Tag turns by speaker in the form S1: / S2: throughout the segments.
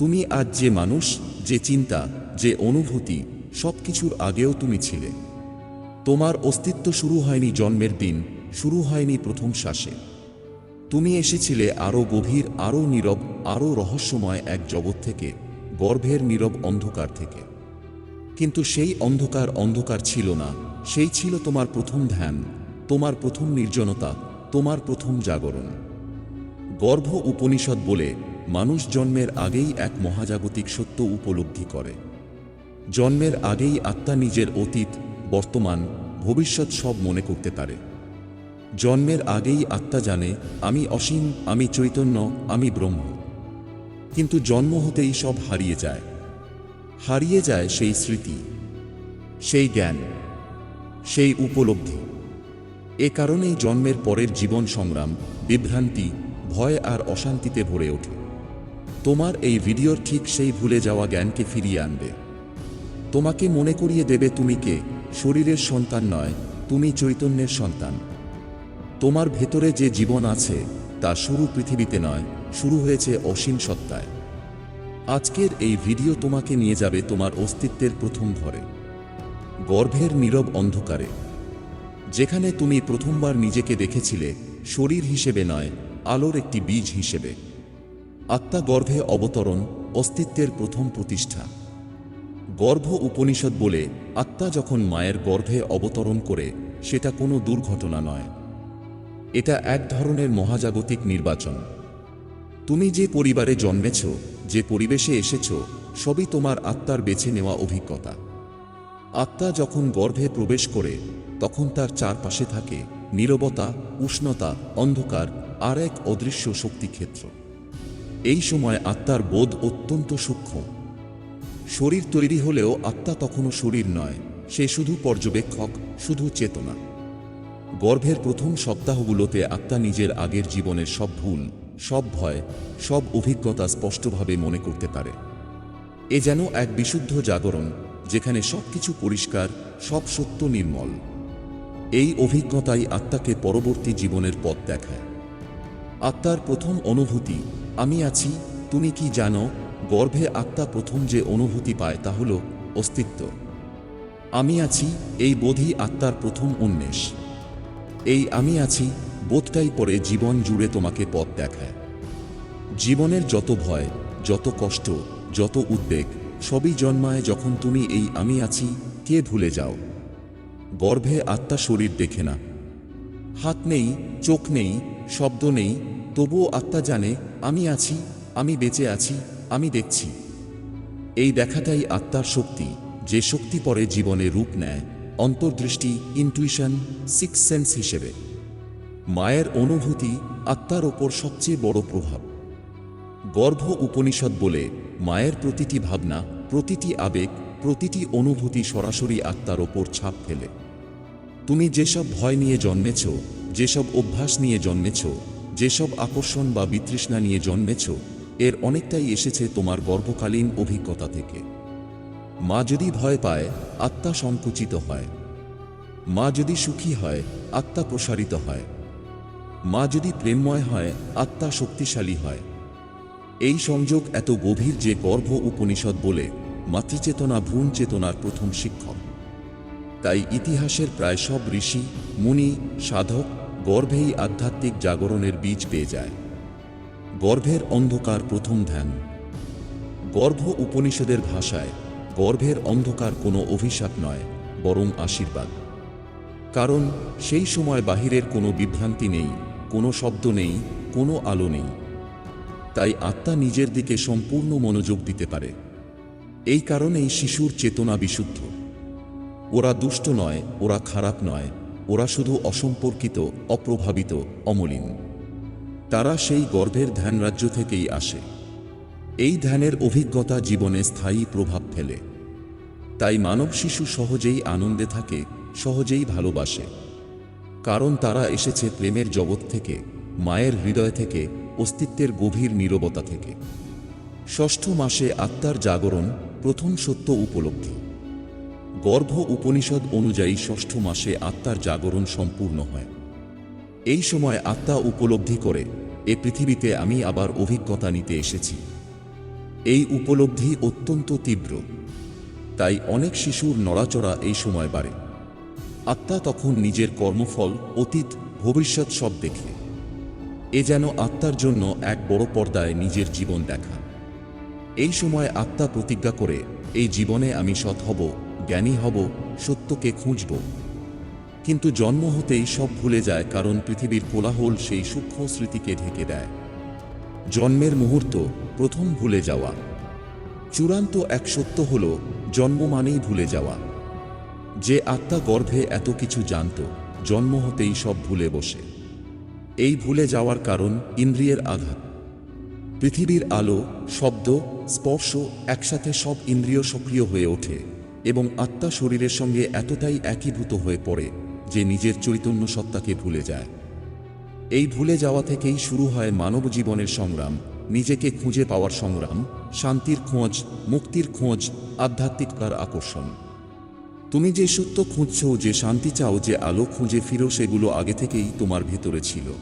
S1: তুমি আজ যে মানুষ, যে চিন্তা, যে অনুভূতি সব কিছুর আগেও তুমি ছিলে। তোমার অস্তিত্ব শুরু হয়নি জন্মের দিন, শুরু হয়নি প্রথম শ্বাসে। তুমি এসেছিলে আরও গভীর আরও নীরব আরও রহস্যময় এক জগৎ থেকে, গর্ভের নীরব অন্ধকার থেকে। কিন্তু সেই অন্ধকার অন্ধকার ছিল না, সেই ছিল তোমার প্রথম ধ্যান, তোমার প্রথম নির্জনতা, তোমার প্রথম জাগরণ। গর্ভ উপনিষদ বলে মানুষ জন্মের আগেই এক মহাজাগতিক সত্য উপলব্ধি করে। জন্মের আগেই আত্মা নিজের অতীত, বর্তমান, ভবিষ্যৎ সব মনে করতে পারে। জন্মের আগেই আত্মা জানে, আমি অসীম, আমি চৈতন্য, আমি ব্রহ্ম। কিন্তু জন্ম হতেই সব হারিয়ে যায়। হারিয়ে যায় সেই স্মৃতি, সেই জ্ঞান, সেই উপলব্ধি। এ কারণেই জন্মের পরের জীবন সংগ্রাম, বিভ্রান্তি, ভয় আর অশান্তিতে ভরে ওঠে। তোমার এই ভিডিওর ঠিক সেই ভুলে যাওয়া জ্ঞানকে ফিরিয়ে আনবে। তোমাকে মনে করিয়ে দেবে তুমি কে? শরীরের সন্তান নয়, তুমি চৈতন্যের সন্তান। তোমার ভেতরে যে জীবন আছে, তা শুরু পৃথিবীতে নয়, শুরু হয়েছে অসীম সত্তায়। আজকের এই ভিডিও তোমাকে নিয়ে যাবে তোমার অস্তিত্বের প্রথম ঘরে। গর্ভের নীরব অন্ধকারে। যেখানে তুমি প্রথমবার নিজেকে দেখেছিলে, শরীর হিসেবে নয়, আলোর একটি বীজ হিসেবে। আত্মা গর্ভে অবতরণ অস্তিত্বের প্রথম প্রতিষ্ঠা। গর্ভ উপনিষদ বলে, আত্মা যখন মায়ের গর্ভে অবতরণ করে, সেটা কোনো দুর্ঘটনা নয়। এটা এক ধরনের মহাজাগতিক নির্বাচন। তুমি যে পরিবারে জন্মেছ, যে পরিবেশে এসেছ, সবই তোমার আত্মার বেছে নেওয়া অভিজ্ঞতা। আত্মা যখন গর্ভে প্রবেশ করে, তখন তার চারপাশে থাকে নীরবতা, উষ্ণতা, অন্ধকার আর এক অদৃশ্য শক্তিক্ষেত্র। এই সময় আত্মার বোধ অত্যন্ত সূক্ষ্ম। শরীর তৈরি হলেও আত্মা তখনও শরীর নয়, সে শুধু পর্যবেক্ষক, শুধু চেতনা। গর্ভের প্রথম সপ্তাহগুলোতে আত্মা নিজের আগের জীবনের সব ভুল, সব ভয়, সব অভিজ্ঞতা স্পষ্টভাবে মনে করতে পারে। এ যেন এক বিশুদ্ধ জাগরণ, যেখানে সবকিছু পরিষ্কার, সব সত্য নির্মল। এই অভিজ্ঞতাই আত্মাকে পরবর্তী জীবনের পথ দেখায়। আত্মার প্রথম অনুভূতি আমি আছি, তুমি কি জানো, গর্ভে আত্মা প্রথম যে অনুভূতি পায় তা হল অস্তিত্ব। আমি আছি, এই বোধই আত্মার প্রথম উন্মেষ। এই আমি আছি, বোধটাই পরে জীবন জুড়ে তোমাকে পথ দেখায়। জীবনের যত ভয়, যত কষ্ট, যত উদ্বেগ, সবই জন্মায় যখন তুমি এই আমি আছি, কে ভুলে যাও? গর্ভে আত্মা শরীর দেখে না। হাত নেই, চোখ নেই শব্দ নেই, তবুও আত্মা জানে, আমি আছি, আমি বেঁচে আছি, আমি দেখছি। এই দেখাটাই আত্মার শক্তি, যে শক্তি পরে জীবনে রূপ নেয়, অন্তর্দৃষ্টি ইনটুইশন সিক্স সেন্স হিসেবে। মায়ের অনুভূতি আত্মার ওপর সবচেয়ে বড় প্রভাব। গর্ভ উপনিষদ বলে, মায়ের প্রতিটি ভাবনা, প্রতিটি আবেগ, প্রতিটি অনুভূতি সরাসরি আত্মার ওপর ছাপ ফেলে। তুমি যেসব ভয় নিয়ে জন্মেছ যেসব অভ্যাস নিয়ে জন্মেছ, যেসব আকর্ষণ বা বিতৃষ্ণা নিয়ে জন্মেছ, এর অনেকটাই এসেছে তোমার গর্ভকালীন অভিজ্ঞতা থেকে। মা যদি ভয় পায়, আত্মা সংকুচিত হয়। মা যদি সুখী হয়, আত্মা প্রসারিত হয়। মা যদি প্রেমময় হয়, আত্মা শক্তিশালী হয়। এই সংযোগ এত গভীর যে গর্ভ উপনিষদ বলে, মাতৃচেতনা ভ্রূণ চেতনার প্রথম শিক্ষক। তাই ইতিহাসের প্রায় সব ঋষি, মুনি, সাধক গর্ভেই আধ্যাত্মিক জাগরণের বীজ পেয়ে যায়। গর্ভের অন্ধকার প্রথম ধ্যান। গর্ভ উপনিষদের ভাষায়, গর্ভের অন্ধকার কোনো অভিশাপ নয়, বরং আশীর্বাদ। কারণ সেই সময় বাহিরের কোনো বিভ্রান্তি নেই, কোনো শব্দ নেই, কোনো আলো নেই। তাই আত্মা নিজের দিকে সম্পূর্ণ মনোযোগ দিতে পারে। এই কারণেই শিশুর চেতনা বিশুদ্ধ। ওরা দুষ্ট নয়, ওরা খারাপ নয় ওরা শুধু অসম্পর্কিত, অপ্রভাবিত, অমলিন। তারা সেই গর্ভের ধ্যানরাজ্য থেকেই আসে। এই ধ্যানের অভিজ্ঞতা জীবনে স্থায়ী প্রভাব ফেলে। তাই মানব শিশু সহজেই আনন্দে থাকে, সহজেই ভালোবাসে। কারণ তারা এসেছে প্রেমের জগৎ থেকে, মায়ের হৃদয় থেকে, অস্তিত্বের গভীর নীরবতা থেকে। ষষ্ঠ মাসে আত্মার জাগরণ প্রথম সত্য উপলব্ধি। গর্ভ উপনিষদ অনুযায়ী ষষ্ঠ মাসে আত্মার জাগরণ সম্পূর্ণ হয়। এই সময় আত্মা উপলব্ধি করে, এ পৃথিবীতে আমি আবার অভিজ্ঞতা নিতে এসেছি। এই উপলব্ধি অত্যন্ত তীব্র। তাই অনেক শিশুর নড়াচড়া এই সময় বাড়ে। আত্মা তখন নিজের কর্মফল, অতীত, ভবিষ্যৎ সব দেখে। এ যেন আত্মার জন্য এক বড় পর্দায় নিজের জীবন দেখা। এই সময় আত্মা প্রতিজ্ঞা করে, এই জীবনে আমি সৎ হব জ্ঞানী হব, সত্যকে খুঁজব। কিন্তু জন্ম হতেই সব ভুলে যায়, কারণ পৃথিবীর কোলাহল সেই সূক্ষ্ম স্মৃতিকে ঢেকে দেয়। জন্মের মুহূর্ত, প্রথম ভুলে যাওয়া। চূড়ান্ত এক সত্য হল, জন্ম মানেই ভুলে যাওয়া। যে আত্মা গর্ভে এত কিছু জানত, জন্ম হতেই সব ভুলে বসে। এই ভুলে যাওয়ার কারণ ইন্দ্রিয়ের আঘাত। পৃথিবীর আলো, শব্দ, স্পর্শ একসাথে সব ইন্দ্রিয় সক্রিয় হয়ে ওঠে। এবং আত্মা শরীরের সঙ্গে এতটাই একীভূত হয়ে পড়ে যে নিজের চৈতন্য সত্তাকে ভুলে যায়। এই ভুলে যাওয়া থেকেই শুরু হয় মানব জীবনের সংগ্রাম, নিজেকে খুঁজে পাওয়ার সংগ্রাম, শান্তির খোঁজ, মুক্তির খোঁজ, আধ্যাত্মিকতার আকর্ষণ। তুমি যে সত্য খুঁজছ, যে শান্তি চাও, যে আলো খুঁজে ফিরো, সেগুলো আগে থেকেই তোমার ভেতরে ছিল।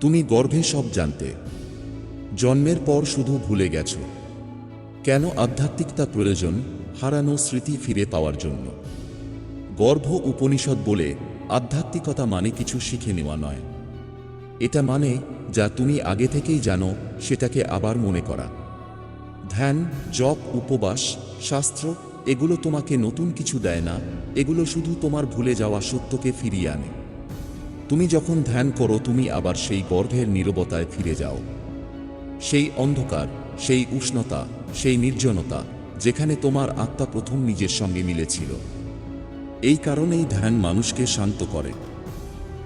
S1: তুমি গর্ভে সব জানতে। জন্মের পর শুধু ভুলে গেছ। কেন আধ্যাত্মিকতা প্রয়োজন? হারানো স্মৃতি ফিরে পাওয়ার জন্য। গর্ভ উপনিষদ বলে আধ্যাত্মিকতা মানে কিছু শিখে নেওয়া নয়। এটা মানে যা তুমি আগে থেকেই জানো, সেটাকে আবার মনে করা। ধ্যান, জপ, উপবাস, শাস্ত্র, এগুলো তোমাকে নতুন কিছু দেয় না, এগুলো শুধু তোমার ভুলে যাওয়া সত্যকে ফিরিয়ে আনে। তুমি যখন ধ্যান করো, তুমি আবার সেই গর্ভের নীরবতায় ফিরে যাও। সেই অন্ধকার, সেই উষ্ণতা, সেই নির্জনতা যেখানে তোমার আত্মা প্রথম নিজের সঙ্গে মিলেছিল। এই কারণেই ধ্যান মানুষকে শান্ত করে।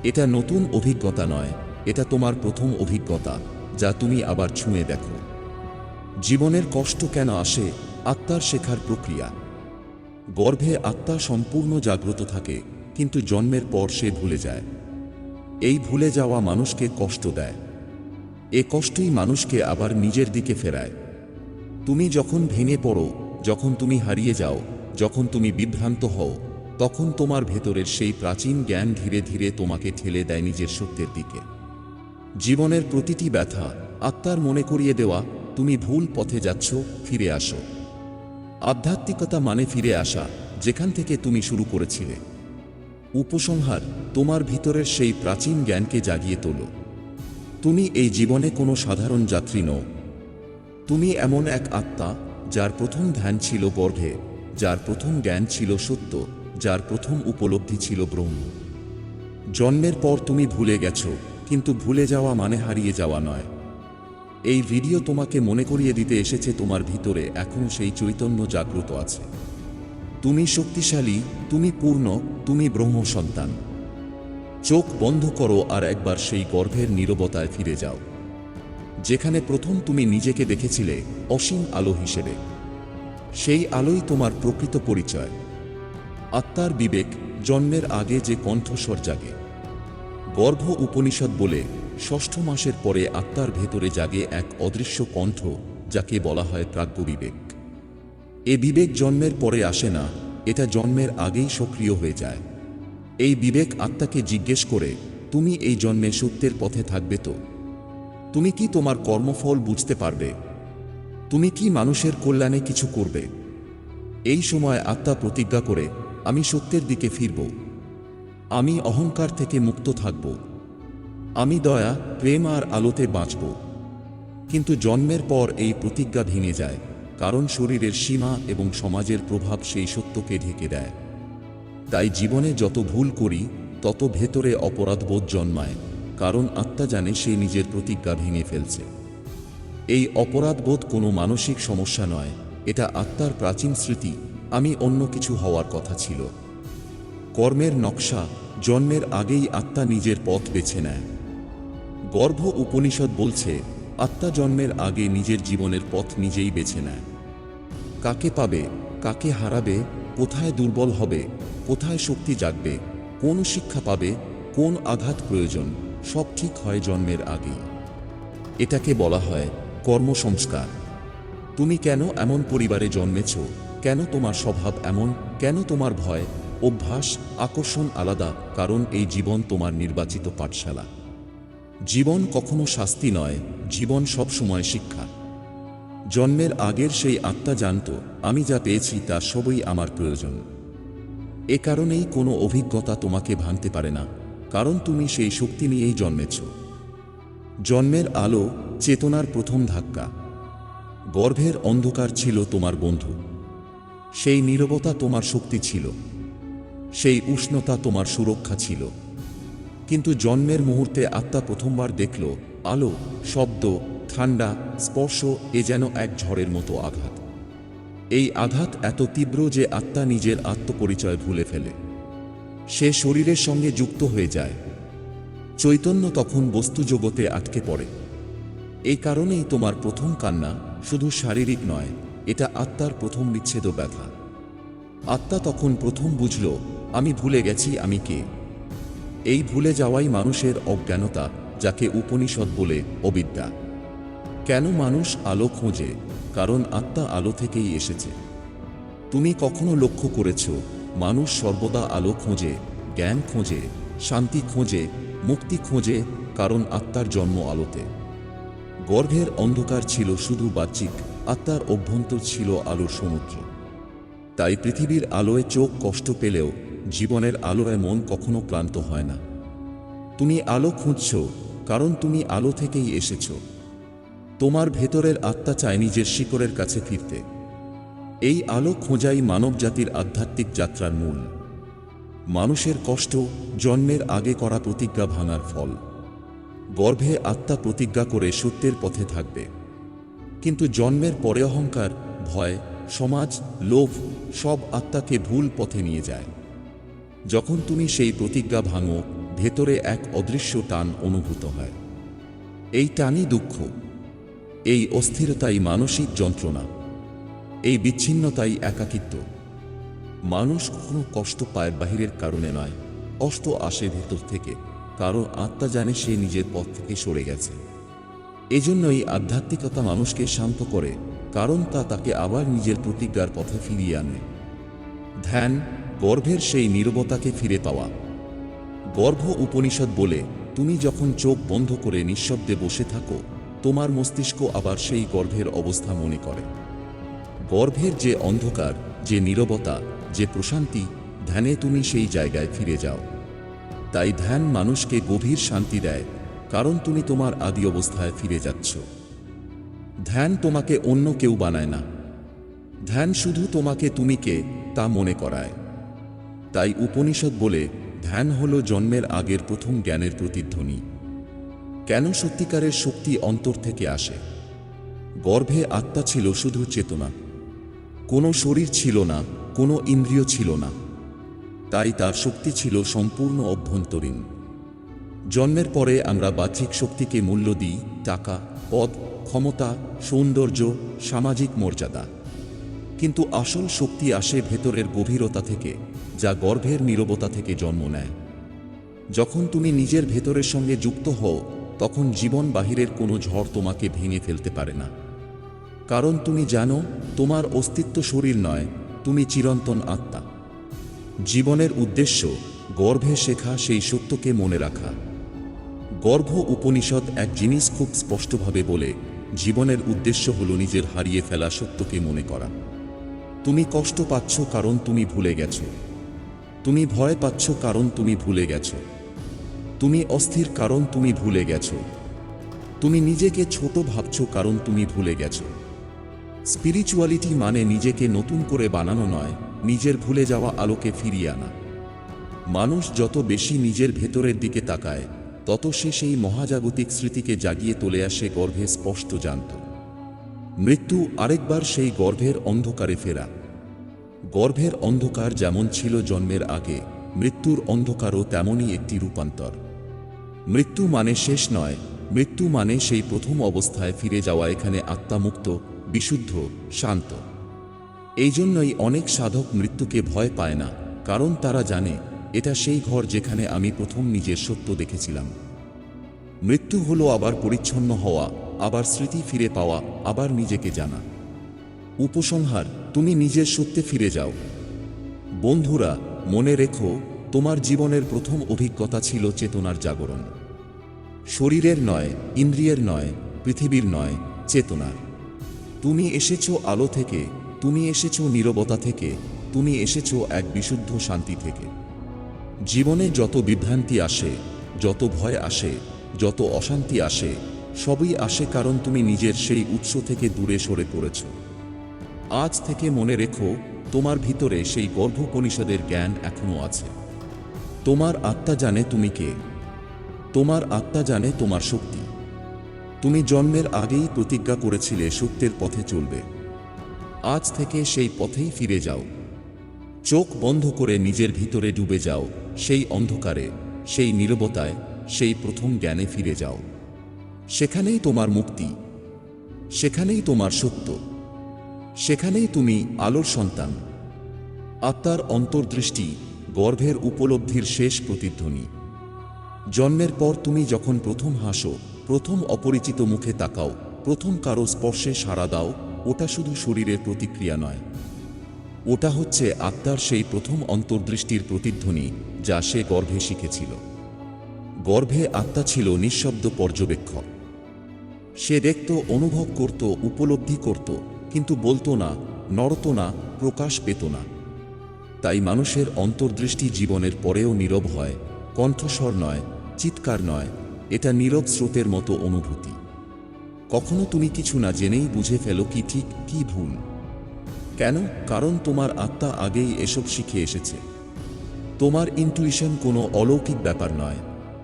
S1: এটা নতুন অভিজ্ঞতা নয়, এটা তোমার প্রথম অভিজ্ঞতা, যা তুমি আবার ছুঁয়ে দেখো। জীবনের কষ্ট কেন আসে? আত্মার শেখার প্রক্রিয়া। গর্ভে আত্মা সম্পূর্ণ জাগ্রত থাকে, কিন্তু জন্মের পর সে ভুলে যায়। এই ভুলে যাওয়া মানুষকে কষ্ট দেয়। এ কষ্টই মানুষকে আবার নিজের দিকে ফেরায়। তুমি যখন ভেঙে পড়ো, যখন তুমি হারিয়ে যাও, যখন তুমি বিভ্রান্ত হও, তখন তোমার ভেতরের সেই প্রাচীন জ্ঞান ধীরে ধীরে তোমাকে ঠেলে দেয় নিজের সত্যের দিকে। জীবনের প্রতিটি ব্যথা আত্মার মনে করিয়ে দেওয়া, তুমি ভুল পথে যাচ্ছ, ফিরে আসো। আধ্যাত্মিকতা মানে ফিরে আসা, যেখান থেকে তুমি শুরু করেছিলে। উপসংহার তোমার ভিতরের সেই প্রাচীন জ্ঞানকে জাগিয়ে তোলো। তুমি এই জীবনে কোনো সাধারণ যাত্রী নও তুমি এমন এক আত্মা, যার প্রথম ধ্যান ছিল গর্ভে যার প্রথম জ্ঞান ছিল সত্য, যার প্রথম উপলব্ধি ছিল ব্রহ্ম। জন্মের পর তুমি ভুলে গেছ, কিন্তু ভুলে যাওয়া মানে হারিয়ে যাওয়া নয়। এই ভিডিও তোমাকে মনে করিয়ে দিতে এসেছে তোমার ভিতরে এখনও সেই চৈতন্য জাগ্রত আছে। তুমি শক্তিশালী, তুমি পূর্ণ, তুমি ব্রহ্ম সন্তান। চোখ বন্ধ করো আর একবার সেই গর্ভের নীরবতায় ফিরে যাও। যেখানে প্রথম তুমি নিজেকে দেখেছিলে অসীম আলো হিসেবে। সেই আলোই তোমার প্রকৃত পরিচয়। আত্মার বিবেক জন্মের আগে যে কণ্ঠস্বর জাগে। গর্ভ উপনিষদ বলে ষষ্ঠ মাসের পরে আত্মার ভেতরে জাগে এক অদৃশ্য কণ্ঠ, যাকে বলা হয় প্রাজ্ঞ বিবেক এ বিবেক জন্মের পরে আসে না, এটা জন্মের আগেই সক্রিয় হয়ে যায়। এই বিবেক আত্মাকে জিজ্ঞেস করে, তুমি এই জন্মে সত্যের পথে থাকবে তো? তুমি কি তোমার কর্মফল বুঝতে পারবে? তুমি কি মানুষের কল্যাণে কিছু করবে? এই সময় আত্মা প্রতিজ্ঞা করে, আমি সত্যের দিকে ফিরব। আমি অহংকার থেকে মুক্ত থাকব। আমি দয়া, প্রেম আর আলোতে বাঁচব। কিন্তু জন্মের পর এই প্রতিজ্ঞা ভেঙে যায়, কারণ শরীরের সীমা এবং সমাজের প্রভাব সেই সত্যকে ঢেকে দেয়। তাই জীবনে যত ভুল করি, তত ভেতরে অপরাধবোধ জন্মায়। কারণ আত্মা জানে সে নিজের প্রতিজ্ঞা ভেঙে ফেলছে। এই অপরাধবোধ কোনো মানসিক সমস্যা নয়, এটা আত্মার প্রাচীন স্মৃতি, আমি অন্য কিছু হওয়ার কথা ছিল। কর্মের নকশা, জন্মের আগেই আত্মা নিজের পথ বেছে নেয়। গর্ভ উপনিষদ বলছে, আত্মা জন্মের আগে নিজের জীবনের পথ নিজেই বেছে নেয়। কাকে পাবে, কাকে হারাবে, কোথায় দুর্বল হবে, কোথায় শক্তি জাগবে, কোন শিক্ষা পাবে, কোন আঘাত প্রয়োজন? সব ঠিক হয় জন্মের আগেই এটাকে বলা হয় কর্মসংস্কার। তুমি কেন এমন পরিবারে জন্মেছ? কেন তোমার স্বভাব এমন? কেন তোমার ভয়? অভ্যাস, আকর্ষণ আলাদা, কারণ এই জীবন তোমার নির্বাচিত পাঠশালা। জীবন কখনো শাস্তি নয়, জীবন সব সময় শিক্ষা। জন্মের আগের সেই আত্মা জানত, আমি যা পেয়েছি তা সবই আমার প্রয়োজন। এ কারণেই কোনো অভিজ্ঞতা তোমাকে ভাঙতে পারে না। কারণ তুমি সেই শক্তি নিয়েই জন্মেছ। জন্মের আলো চেতনার প্রথম ধাক্কা। গর্ভের অন্ধকার ছিল তোমার বন্ধু। সেই নীরবতা তোমার শক্তি ছিল। সেই উষ্ণতা তোমার সুরক্ষা ছিল। কিন্তু জন্মের মুহূর্তে আত্মা প্রথমবার দেখল, আলো, শব্দ ঠান্ডা স্পর্শ, এ যেন এক ঝড়ের মতো আঘাত। এই আঘাত এত তীব্র যে আত্মা নিজের আত্মপরিচয় ভুলে ফেলে। সে শরীরের সঙ্গে যুক্ত হয়ে যায়। চৈতন্য তখন বস্তু জগতে আটকে পড়ে। এই কারণেই তোমার প্রথম কান্না শুধু শারীরিক নয়, এটা আত্মার প্রথম বিচ্ছেদ ব্যথা আত্মা তখন প্রথম বুঝল, আমি ভুলে গেছি আমি কে। এই ভুলে যাওয়াই মানুষের অজ্ঞানতা, যাকে উপনিষদ বলে অবিদ্যা। কেন মানুষ আলো খোঁজে? কারণ আত্মা আলো থেকেই এসেছে। তুমি কখনো লক্ষ্য করেছ মানুষ সর্বদা আলো খোঁজে, জ্ঞান খোঁজে, শান্তি খোঁজে, মুক্তি খোঁজে, কারণ আত্মার জন্ম আলোতে। গর্ভের অন্ধকার ছিল শুধু বাহ্যিক, আত্মার অভ্যন্তর ছিল আলোর সমুদ্র। তাই পৃথিবীর আলোয় চোখ কষ্ট পেলেও জীবনের আলোয় মন কখনো ক্লান্ত হয় না। তুমি আলো খুঁজছ, কারণ তুমি আলো থেকেই এসেছ। তোমার ভেতরের আত্মা চায় নিজের শিকড়ের কাছে ফিরতে। এই আলো খোঁজাই মানবজাতির আধ্যাত্মিক যাত্রার মূল। মানুষের কষ্ট জন্মের আগে করা প্রতিজ্ঞা ভাঙার ফল। গর্ভে আত্মা প্রতিজ্ঞা করে সত্যের পথে থাকবে। কিন্তু জন্মের পরে অহংকার, ভয়, সমাজ, লোভ সব আত্মাকে ভুল পথে নিয়ে যায়। যখন তুমি সেই প্রতিজ্ঞা ভাঙো, ভেতরে এক অদৃশ্য টান অনুভূত হয়। এই টানই দুঃখ। এই অস্থিরতাই মানসিক যন্ত্রণা। এই বিচ্ছিন্নতাই একাকিত্ব। মানুষ কখনো কষ্ট পায় বাহিরের কারণে নয়, কষ্ট আসে ভেতর থেকে কারও আত্মা জানে সে নিজের পথ থেকে সরে গেছে। এজন্যই আধ্যাত্মিকতা মানুষকে শান্ত করে, কারণ তা তাকে আবার নিজের প্রতিজ্ঞার পথে ফিরিয়ে আনে। ধ্যান, গর্ভের সেই নীরবতাকে ফিরে পাওয়া। গর্ভ উপনিষদ বলে, তুমি যখন চোখ বন্ধ করে নিঃশব্দে বসে থাকো, তোমার মস্তিষ্ক আবার সেই গর্ভের অবস্থা মনে করে। গর্ভের যে অন্ধকার, যে নীরবতা, যে প্রশান্তি, ধ্যানে তুমি সেই জায়গায় ফিরে যাও। তাই ধ্যান মানুষকে গভীর শান্তি দেয়, কারণ তুমি তোমার আদি অবস্থায় ফিরে যাচ্ছ। ধ্যান তোমাকে অন্য কেউ বানায় না। ধ্যান শুধু তোমাকে তুমি কে, তা মনে করায়। তাই উপনিষদ বলে, ধ্যান হল জন্মের আগের প্রথম জ্ঞানের প্রতিধ্বনি। কেন সত্যিকারের শক্তি অন্তর থেকে আসে? গর্ভে আত্মা ছিল শুধু চেতনা। কোনো শরীর ছিল না, কোনো ইন্দ্রিয় ছিল না। তাই তার শক্তি ছিল সম্পূর্ণ অভ্যন্তরীণ। জন্মের পরে আমরা বাহ্যিক শক্তিকে মূল্য দিই টাকা, পদ, ক্ষমতা, সৌন্দর্য, সামাজিক মর্যাদা। কিন্তু আসল শক্তি আসে ভেতরের গভীরতা থেকে, যা গর্ভের নীরবতা থেকে জন্ম নেয়। যখন তুমি নিজের ভেতরের সঙ্গে যুক্ত হও, তখন জীবন বাহিরের কোনো ঝড় তোমাকে ভেঙে ফেলতে পারে না। কারণ তুমি জানো, তোমার অস্তিত্ব শরীর নয়, তুমি চিরন্তন আত্মা। জীবনের উদ্দেশ্য, গর্ভে শেখা সেই সত্যকে মনে রাখা। গর্ভ উপনিষদ এক জিনিস খুব স্পষ্টভাবে বলে, জীবনের উদ্দেশ্য হল নিজের হারিয়ে ফেলা সত্যকে মনে করা। তুমি কষ্ট পাচ্ছ কারণ তুমি ভুলে গেছো। তুমি ভয় পাচ্ছ কারণ তুমি ভুলে গেছো। তুমি অস্থির কারণ তুমি ভুলে গেছো। তুমি নিজেকে ছোট ভাবছ কারণ তুমি ভুলে গেছো। স্পিরিচুয়ালিটি মানে নিজেকে নতুন করে বানানো নয়, নিজের ভুলে যাওয়া আলোকে ফিরিয়ে আনা। মানুষ যত বেশি নিজের ভেতরের দিকে তাকায়, তত সে সেই মহাজাগতিক স্মৃতিকে জাগিয়ে তোলে আসে গর্ভে স্পষ্ট জানত। মৃত্যু আরেকবার সেই গর্ভের অন্ধকারে ফেরা। গর্ভের অন্ধকার যেমন ছিল জন্মের আগে, মৃত্যুর অন্ধকারও তেমনই একটি রূপান্তর। মৃত্যু মানে শেষ নয়, মৃত্যু মানে সেই প্রথম অবস্থায় ফিরে যাওয়া এখানে আত্মামুক্ত বিশুদ্ধ, শান্ত। এই জন্যই অনেক সাধক মৃত্যুকে ভয় পায় না, কারণ তারা জানে, এটা সেই ঘর যেখানে আমি প্রথম নিজের সত্য দেখেছিলাম। মৃত্যু হলো আবার পরিচ্ছন্ন হওয়া, আবার স্মৃতি ফিরে পাওয়া, আবার নিজেকে জানা। উপসংহার, তুমি নিজের সত্যে ফিরে যাও। বন্ধুরা, মনে রেখো, তোমার জীবনের প্রথম অভিজ্ঞতা ছিল চেতনার জাগরণ। শরীরের নয়, ইন্দ্রিয়ের নয়, পৃথিবীর নয়, চেতনার। তুমি এসেছ আলো থেকে, তুমি এসেছ নীরবতা থেকে, তুমি এসেছ এক বিশুদ্ধ শান্তি থেকে। জীবনে যত বিভ্রান্তি আসে, যত ভয় আসে, যত অশান্তি আসে, সবই আসে কারণ তুমি নিজের সেই উৎস থেকে দূরে সরে পড়েছ। আজ থেকে মনে রেখো, তোমার ভিতরে সেই গর্ভপনিষদের জ্ঞান এখনও আছে। তোমার আত্মা জানে তুমি কে। তোমার আত্মা জানে তোমার শক্তি। তুমি জন্মের আগেই প্রতিজ্ঞা করেছিলে সত্যের পথে চলবে। আজ থেকে সেই পথেই ফিরে যাও। চোখ বন্ধ করে নিজের ভিতরে ডুবে যাও। সেই অন্ধকারে, সেই নীরবতায়, সেই প্রথম জ্ঞানে ফিরে যাও। সেখানেই তোমার মুক্তি। সেখানেই তোমার সত্য। সেখানেই তুমি আলোর সন্তান। আত্মার অন্তর্দৃষ্টি গর্ভের উপলব্ধির শেষ প্রতিধ্বনি। জন্মের পর তুমি যখন প্রথম হাসো প্রথম অপরিচিত মুখে তাকাও, প্রথম কারও স্পর্শে সাড়া দাও, ওটা শুধু শরীরের প্রতিক্রিয়া নয়। ওটা হচ্ছে আত্মার সেই প্রথম অন্তর্দৃষ্টির প্রতিধ্বনি, যা সে গর্ভে শিখেছিল। গর্ভে আত্মা ছিল নিঃশব্দ পর্যবেক্ষক। সে দেখত, অনুভব করত, উপলব্ধি করত, কিন্তু বলতো না, নড়ত না, প্রকাশ পেত না। তাই মানুষের অন্তর্দৃষ্টি জীবনের পরেও নীরব হয়, কণ্ঠস্বর নয়, চিৎকার নয় এটা নীরব স্রোতের মতো অনুভূতি। কখনো তুমি কিছু না জেনেই বুঝে ফেলো কি ঠিক, কি ভুল। কেন? কারণ তোমার আত্মা আগেই এসব শিখে এসেছে। তোমার ইনটুইশন কোনো অলৌকিক ব্যাপার নয়।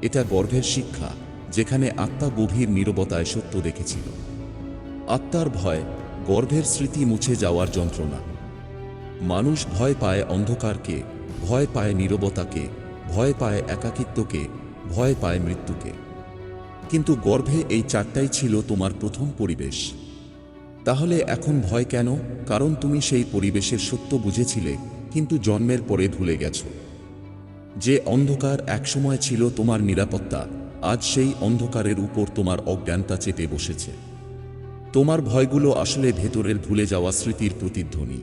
S1: এটা গর্ভের শিক্ষা, যেখানে আত্মা গভীর নীরবতায় সত্য দেখেছিল। আত্মার ভয়, গর্ভের স্মৃতি মুছে যাওয়ার যন্ত্রণা। মানুষ ভয় পায় অন্ধকারকে, ভয় পায় নীরবতাকে, ভয় পায় একাকিত্বকে, ভয় পায় মৃত্যুকে। কিন্তু গর্ভে এই চারটাই ছিল তোমার প্রথম পরিবেশ। তাহলে এখন ভয় কেন? কারণ তুমি সেই পরিবেশের সত্য বুঝেছিলে, কিন্তু জন্মের পরে ভুলে গেছ। যে অন্ধকার একসময় ছিল তোমার নিরাপত্তা, আজ সেই অন্ধকারের উপর তোমার অজ্ঞানতা চেপে বসেছে। তোমার ভয়গুলো আসলে ভেতরের ভুলে যাওয়া স্মৃতির প্রতিধ্বনি।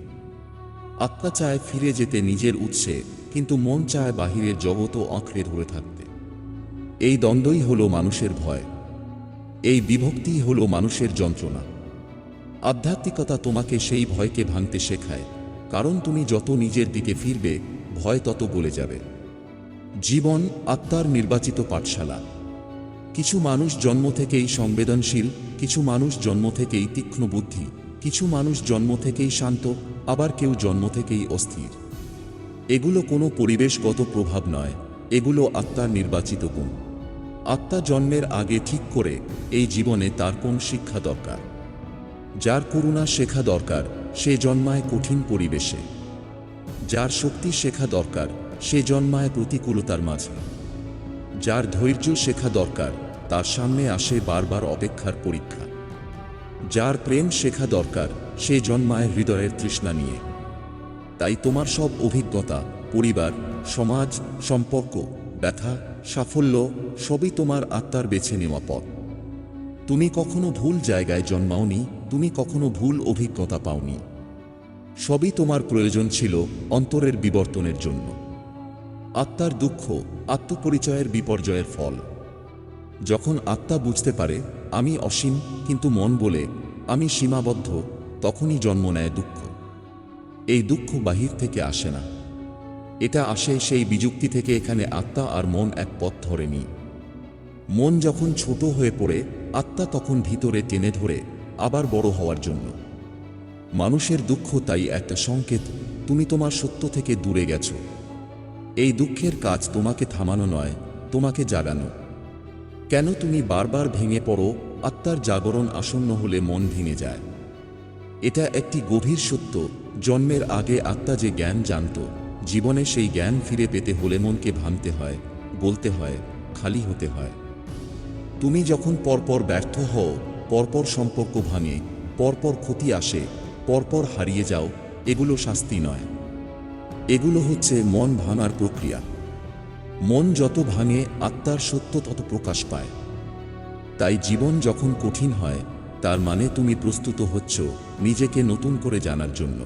S1: আত্মা চায় ফিরে যেতে নিজের উৎসে, কিন্তু মন চায় বাহিরের জগৎও আঁকড়ে ধরে থাকতে এই দ্বন্দ্বই হলো মানুষের ভয়। এই বিভক্তিই হলো মানুষের যন্ত্রণা। আধ্যাত্মিকতা তোমাকে সেই ভয়কে ভাঙতে শেখায়, কারণ তুমি যত নিজের দিকে ফিরবে, ভয় তত গলে যাবে। জীবন আত্মার নির্বাচিত পাঠশালা। কিছু মানুষ জন্ম থেকেই সংবেদনশীল, কিছু মানুষ জন্ম থেকেই তীক্ষ্ণ বুদ্ধি, কিছু মানুষ জন্ম থেকেই শান্ত, আবার কেউ জন্ম থেকেই অস্থির। এগুলো কোনো পরিবেশগত প্রভাব নয়, এগুলো আত্মার নির্বাচিত গুণ। আত্মা জন্মের আগে ঠিক করে এই জীবনে তার কোন শিক্ষা দরকার? যার করুণা শেখা দরকার, সে জন্মায় কঠিন পরিবেশে। যার শক্তি শেখা দরকার, সে জন্মায় প্রতিকূলতার মাঝে। যার ধৈর্য শেখা দরকার, তার সামনে আসে বারবার অপেক্ষার পরীক্ষা। যার প্রেম শেখা দরকার, সে জন্মায় হৃদয়ের তৃষ্ণা নিয়ে। তাই তোমার সব অভিজ্ঞতা, পরিবার, সমাজ, সম্পর্ক ব্যথা, সাফল্য সবই তোমার আত্মার বেছে নেওয়া পথ। তুমি কখনো ভুল জায়গায় জন্মাওনি, তুমি কখনো ভুল অভিজ্ঞতা পাওনি। সবই তোমার প্রয়োজন ছিল অন্তরের বিবর্তনের জন্য। আত্মার দুঃখ, আত্মপরিচয়ের বিপর্যয়ের ফল। যখন আত্মা বুঝতে পারে, আমি অসীম, কিন্তু মন বলে আমি সীমাবদ্ধ, তখনই জন্ম নেয় দুঃখ। এই দুঃখ বাহির থেকে আসে না। এটা আসে সেই বিযুক্তি থেকে এখানে আত্মা আর মন এক পথ ধরেনি। মন যখন ছোট হয়ে পড়ে, আত্মা তখন ভিতরে টেনে ধরে আবার বড় হওয়ার জন্য। মানুষের দুঃখ তাই একটা সংকেত, তুমি তোমার সত্য থেকে দূরে গেছো। এই দুঃখের কাজ তোমাকে থামানো নয়, তোমাকে জাগানো। কেন তুমি বারবার ভেঙে পড়ো, আত্মার জাগরণ আসন্ন হলে মন ভেঙে যায়। এটা একটি গভীর সত্য, জন্মের আগে আত্মা যে জ্ঞান জানত। জীবনে সেই জ্ঞান ফিরে পেতে হলে মনকে ভাঙতে হয়, বলতে হয়, খালি হতে হয়। তুমি যখন পরপর ব্যর্থ হও, পরপর সম্পর্ক ভাঙে, পরপর ক্ষতি আসে, পরপর হারিয়ে যাও, এগুলো শাস্তি নয়। এগুলো হচ্ছে মন ভাঙার প্রক্রিয়া। মন যত ভাঙে, আত্মার সত্য তত প্রকাশ পায়। তাই জীবন যখন কঠিন হয়, তার মানে তুমি প্রস্তুত হচ্ছ নিজেকে নতুন করে জানার জন্য।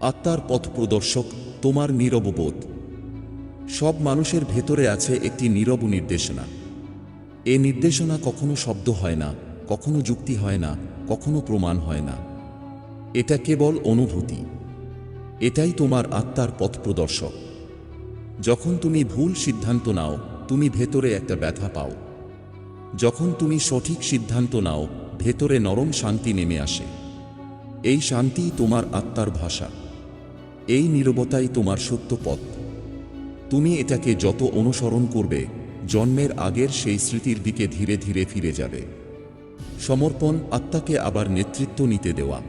S1: আত্মার পথ প্রদর্শক তোমার নীরববোধ সব মানুষের ভেতরে আছে একটি নীরব নির্দেশনা। এ নির্দেশনা কখনো শব্দ হয় না, কখনো যুক্তি হয় না, কখনো প্রমাণ হয় না। এটা কেবল অনুভূতি। এটাই তোমার আত্মার পথ প্রদর্শক। যখন তুমি ভুল সিদ্ধান্ত নাও, তুমি ভেতরে একটা ব্যথা পাও। যখন তুমি সঠিক সিদ্ধান্ত নাও, ভেতরে নরম শান্তি নেমে আসে। এই শান্তি তোমার আত্মার ভাষা। এই নীরবতাই তোমার সত্য পথ। তুমি এটাকে যত অনুসরণ করবে, জন্মের আগের সেই স্মৃতির দিকে ধীরে ধীরে ফিরে যাবে। সমর্পণ আত্মাকে আবার নেতৃত্ব নিতে দেওয়া।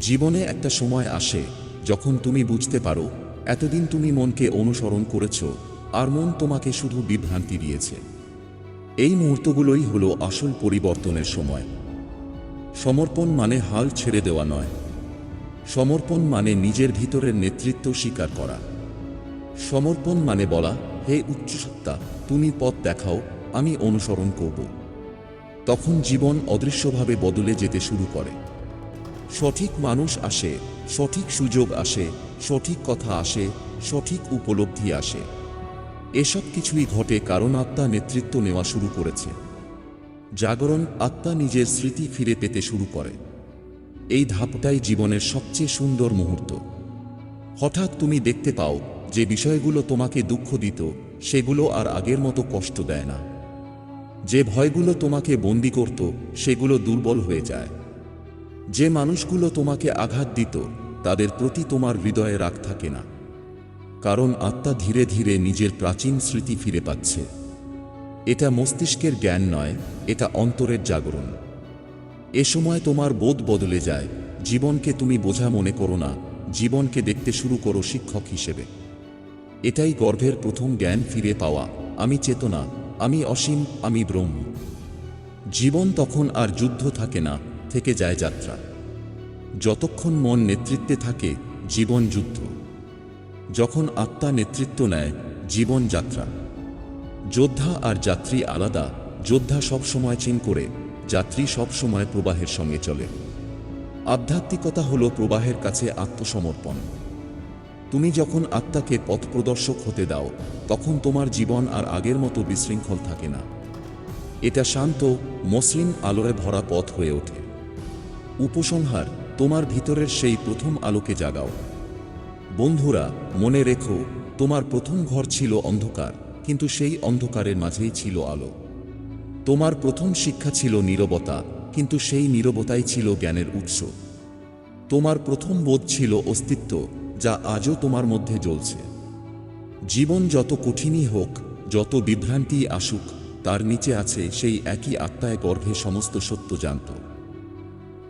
S1: জীবনে একটা সময় আসে যখন তুমি বুঝতে পারো, এতদিন তুমি মনকে অনুসরণ করেছ, আর মন তোমাকে শুধু বিভ্রান্তি দিয়েছে। এই মুহূর্তগুলোই হলো আসল পরিবর্তনের সময়। সমর্পণ মানে হাল ছেড়ে দেওয়া নয় সমর্পণ মানে নিজের ভিতরের নেতৃত্ব স্বীকার করা। সমর্পণ মানে বলা, হে উচ্চসত্তা তুমি পথ দেখাও, আমি অনুসরণ করব। তখন জীবন অদৃশ্যভাবে বদলে যেতে শুরু করে। সঠিক মানুষ আসে, সঠিক সুযোগ আসে, সঠিক কথা আসে, সঠিক উপলব্ধি আসে। এসব কিছুই ঘটে কারণ আত্মা নেতৃত্ব নেওয়া শুরু করেছে। জাগরণ আত্মা নিজের স্মৃতি ফিরে পেতে শুরু করে। এই ধাপটাই জীবনের সবচেয়ে সুন্দর মুহূর্ত। হঠাৎ তুমি দেখতে পাও যে বিষয়গুলো তোমাকে দুঃখ দিত, সেগুলো আর আগের মতো কষ্ট দেয় না। যে ভয়গুলো তোমাকে বন্দি করত, সেগুলো দুর্বল হয়ে যায়। যে মানুষগুলো তোমাকে আঘাত দিত, তাদের প্রতি তোমার হৃদয়ে রাগ থাকে না। কারণ আত্মা ধীরে ধীরে নিজের প্রাচীন স্মৃতি ফিরে পাচ্ছে। এটা মস্তিষ্কের জ্ঞান নয়, এটা অন্তরের জাগরণ। এ সময় তোমার বোধ বদলে যায়। জীবনকে তুমি বোঝা মনে করো না। জীবনকে দেখতে শুরু করো শিক্ষক হিসেবে। এটাই গর্ভের প্রথম জ্ঞান ফিরে পাওয়া। আমি চেতনা, আমি অসীম, আমি ব্রহ্ম। জীবন তখন আর যুদ্ধ থাকে না, থেকে যায় যাত্রা। যতক্ষণ মন নেতৃত্বে থাকে, জীবন যুদ্ধ। যখন আত্মা নেতৃত্ব নেয়, জীবন যাত্রা। যোদ্ধা আর যাত্রী আলাদা, যোদ্ধা সবসময় চিন করে যাত্রী সব সময় প্রবাহের সঙ্গে চলে। আধ্যাত্মিকতা হল প্রবাহের কাছে আত্মসমর্পণ। তুমি যখন আত্মাকে পথ প্রদর্শক হতে দাও, তখন তোমার জীবন আর আগের মতো বিশৃঙ্খল থাকে না। এটা শান্ত, মসৃণ আলোয় ভরা পথ হয়ে ওঠে। উপসংহার, তোমার ভিতরের সেই প্রথম আলোকে জাগাও। বন্ধুরা, মনে রেখো, তোমার প্রথম ঘর ছিল অন্ধকার, কিন্তু সেই অন্ধকারের মাঝেই ছিল আলো। তোমার প্রথম শিক্ষা ছিল নীরবতা, কিন্তু সেই নীরবতাই ছিল জ্ঞানের উৎস। তোমার প্রথম বোধ ছিল অস্তিত্ব, যা আজও তোমার মধ্যে জ্বলছে। জীবন যত কঠিনই হোক, যত বিভ্রান্তি আসুক, তার নিচে আছে সেই একই আত্মায় গর্ভে সমস্ত সত্য জানত।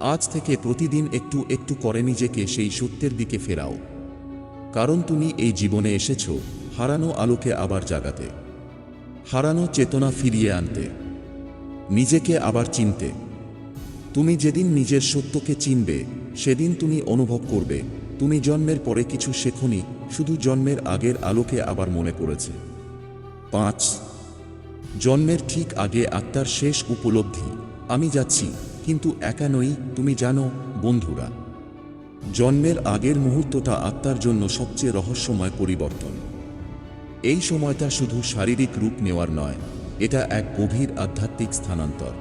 S1: আজ থেকে প্রতিদিন একটু একটু করে নিজেকে সেই সত্যের দিকে ফেরাও। কারণ তুমি এই জীবনে এসেছ, হারানো আলোকে আবার জাগাতে। হারানো চেতনা ফিরিয়ে আনতে। নিজেকে আবার চিনতে। তুমি যেদিন নিজের সত্যকে চিনবে, সেদিন তুমি অনুভব করবে, তুমি জন্মের পরে কিছু শেখনি, শুধু জন্মের আগের আলোকে আবার মনে করেছে পাঁচ, জন্মের ঠিক আগে আত্মার শেষ উপলব্ধি। আমি যাচ্ছি, কিন্তু একা নই, তুমি জানো, বন্ধুরা। জন্মের আগের মুহূর্তটা আত্মার জন্য সবচেয়ে রহস্যময় পরিবর্তন। এই সময়টা শুধু শারীরিক রূপ নেওয়ার নয় এটা এক গভীর আধ্যাত্মিক স্থানান্তর।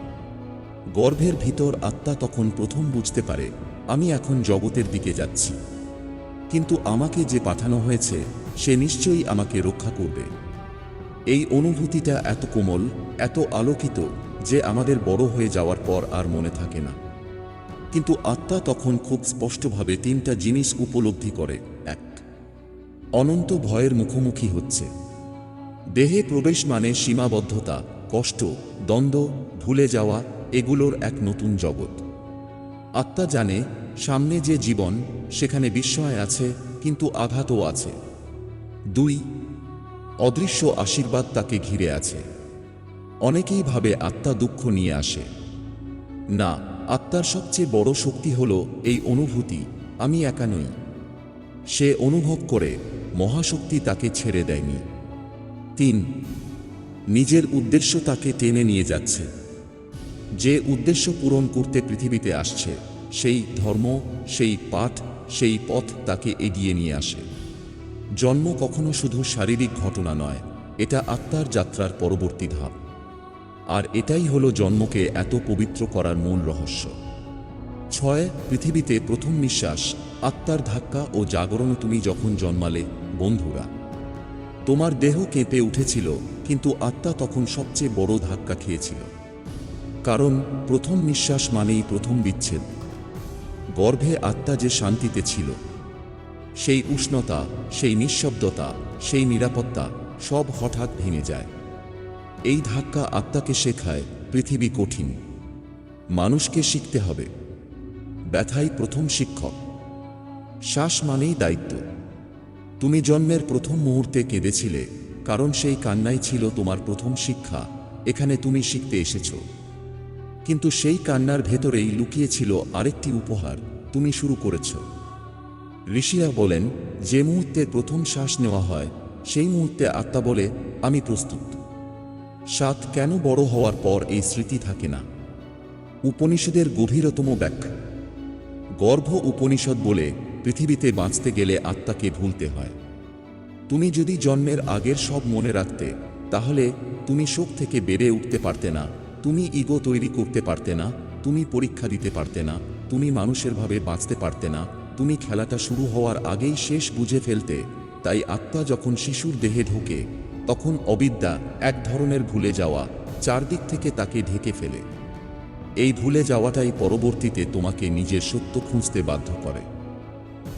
S1: গর্ভের ভিতর আত্মা তখন প্রথম বুঝতে পারে, আমি এখন জগতের দিকে যাচ্ছি। কিন্তু আমাকে যে পাঠানো হয়েছে, সে নিশ্চয়ই আমাকে রক্ষা করবে। এই অনুভূতিটা এত কোমল, এত আলোকিত যে আমাদের বড় হয়ে যাওয়ার পর আর মনে থাকে না। কিন্তু আত্মা তখন খুব স্পষ্টভাবে তিনটা জিনিস উপলব্ধি করে, এক, অনন্ত ভয়ের মুখোমুখি হচ্ছে। দেহে প্রবেশ মানে সীমাবদ্ধতা, কষ্ট, দ্বন্দ্ব, ভুলে যাওয়া এগুলোর এক নতুন জগৎ। আত্মা জানে সামনে যে জীবন, সেখানে বিস্ময় আছে, কিন্তু আঘাতও আছে। দুই, অদৃশ্য আশীর্বাদ তাকে ঘিরে আছে। অনেকেই ভাবে আত্মা দুঃখ নিয়ে আসে। না, আত্মার সবচেয়ে বড় শক্তি হল এই অনুভূতি, আমি একা নই। সে অনুভব করে, মহাশক্তি তাকে ছেড়ে দেয়নি। তিন। নিজের উদ্দেশ্য তাকে টেনে নিয়ে যাচ্ছে। যে উদ্দেশ্য পূরণ করতে পৃথিবীতে আসছে, সেই ধর্ম, সেই পাঠ, সেই পথ তাকে এগিয়ে নিয়ে আসে। জন্ম কখনো শুধু শারীরিক ঘটনা নয়, এটা আত্মার যাত্রার পরবর্তী ধাপ। আর এটাই হলো জন্মকে এত পবিত্র করার মূল রহস্য। ছয়, পৃথিবীতে প্রথম নিঃশ্বাস, আত্মার ধাক্কা ও জাগরণ তুমি যখন জন্মালে, বন্ধুরা। তোমার দেহ কেঁপে উঠেছিল, কিন্তু আত্মা তখন সবচেয়ে বড় ধাক্কা খেয়েছিল। কারণ প্রথম নিঃশ্বাস মানেই প্রথম বিচ্ছেদ। গর্ভে আত্মা যে শান্তিতে ছিল, সেই উষ্ণতা, সেই নিঃশব্দতা, সেই নিরাপত্তা সব হঠাৎ ভেঙে যায়। এই ধাক্কা আত্মাকে শেখায় পৃথিবী কঠিন। মানুষকে শিখতে হবে। ব্যথাই প্রথম শিক্ষক। শ্বাস মানেই দায়িত্ব। তুমি জন্মের প্রথম মুহূর্তে কেঁদেছিলে, কারণ সেই কান্নাই ছিল তোমার প্রথম শিক্ষা, এখানে তুমি শিখতে এসেছ। কিন্তু সেই কান্নার ভেতরেই লুকিয়েছিল আরেকটি উপহার তুমি শুরু করেছ। ঋষিরা বলেন, যে মুহূর্তে প্রথম শ্বাস নেওয়া হয়, সেই মুহূর্তে আত্মা বলে, আমি প্রস্তুত। সাত কেন বড় হওয়ার পর এই স্মৃতি থাকে না উপনিষদের গভীরতম ব্যাখ্যা। গর্ভ উপনিষদ বলে পৃথিবীতে বাঁচতে গেলে আত্মাকে ভুলতে হয়। তুমি যদি জন্মের আগের সব মনে রাখতে, তাহলে তুমি শোক থেকে বেড়ে উঠতে পারতে না। তুমি ইগো তৈরি করতে পারতে না। তুমি পরীক্ষা দিতে পারতে না। তুমি মানুষের ভাবে বাঁচতে পারতে না। তুমি খেলাটা শুরু হওয়ার আগেই শেষ বুঝে ফেলতে। তাই আত্মা যখন শিশুর দেহে ঢোকে, তখন অবিদ্যা এক ধরনের ভুলে যাওয়া চারদিক থেকে তাকে ঢেকে ফেলে। এই ভুলে যাওয়াটাই পরবর্তীতে তোমাকে নিজের সত্য খুঁজতে বাধ্য করে।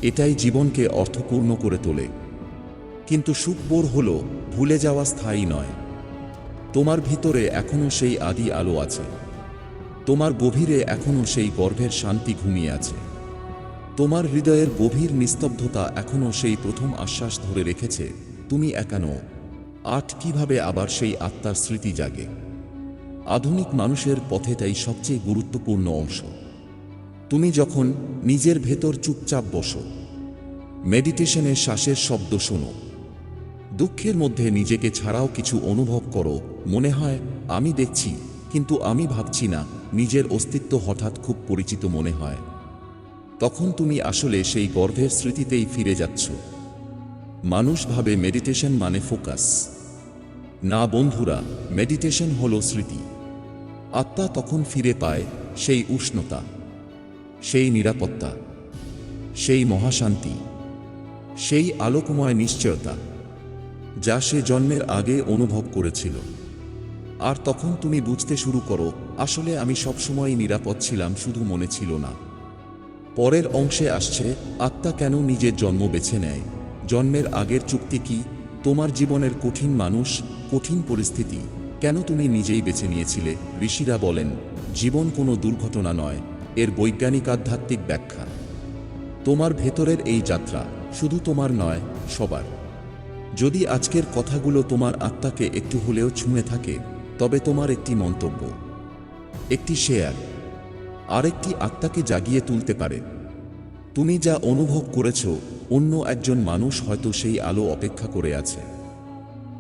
S1: এটাই জীবনকে অর্থপূর্ণ করে তোলে। কিন্তু সুখবোর হল, ভুলে যাওয়া স্থায়ী নয়। তোমার ভিতরে এখনও সেই আদি আলো আছে। তোমার গভীরে এখনও সেই গর্ভের শান্তি ঘুমিয়ে আছে। তোমার হৃদয়ের গভীর নিস্তব্ধতা এখনও সেই প্রথম আশ্বাস ধরে রেখেছে, তুমি একানো আট কীভাবে আবার সেই আত্মার স্মৃতি জাগে? আধুনিক মানুষের পথেটাই সবচেয়ে গুরুত্বপূর্ণ অংশ। তুমি যখন নিজের ভেতর চুপচাপ বসো, মেডিটেশনের শ্বাসের শব্দ শোনো। দুঃখের মধ্যে নিজেকে ছাড়াও কিছু অনুভব করো। মনে হয়, আমি দেখছি, কিন্তু আমি ভাবছি না, নিজের অস্তিত্ব হঠাৎ খুব পরিচিত মনে হয়। তখন তুমি আসলে সেই গর্ভের স্মৃতিতেই ফিরে যাচ্ছ। মানুষ ভাবে মেডিটেশন মানে ফোকাস। না বন্ধুরা, মেডিটেশন হলো স্মৃতি। আত্মা তখন ফিরে পায় সেই উষ্ণতা। সেই নিরাপত্তা, সেই মহাশান্তি, সেই আলোকময় নিশ্চয়তা, যা সে জন্মের আগে অনুভব করেছিল। আর তখন তুমি বুঝতে শুরু করো, আসলে আমি সবসময় নিরাপদ ছিলাম, শুধু মনে ছিল না। পরের অংশে আসছে, আত্মা কেন নিজের জন্ম বেছে নেয়? জন্মের আগের চুক্তি কি? তোমার জীবনের কঠিন মানুষ, কঠিন পরিস্থিতি, কেন তুমি নিজেই বেছে নিয়েছিলে? ঋষিরা বলেন, জীবন কোনো দুর্ঘটনা নয় এর বৈজ্ঞানিক আধ্যাত্মিক ব্যাখ্যা। তোমার ভেতরের এই যাত্রা শুধু তোমার নয়, সবার। যদি আজকের কথাগুলো তোমার আত্মাকে একটু হলেও ছুঁয়ে থাকে, তবে তোমার একটি মন্তব্য। একটি শেয়ার। আরেকটি আত্মাকে জাগিয়ে তুলতে পারে। তুমি যা অনুভব করেছ, অন্য একজন মানুষ হয়তো সেই আলো অপেক্ষা করে আছে।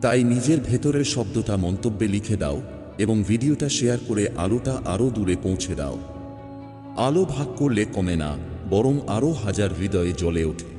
S1: তাই নিজের ভেতরের শব্দটা মন্তব্যে লিখে দাও এবং ভিডিওটা শেয়ার করে আলোটা আরও দূরে পৌঁছে দাও। আলো ভাগ করলে কমে না বরং আরও হাজার হৃদয়ে জ্বলে ওঠে।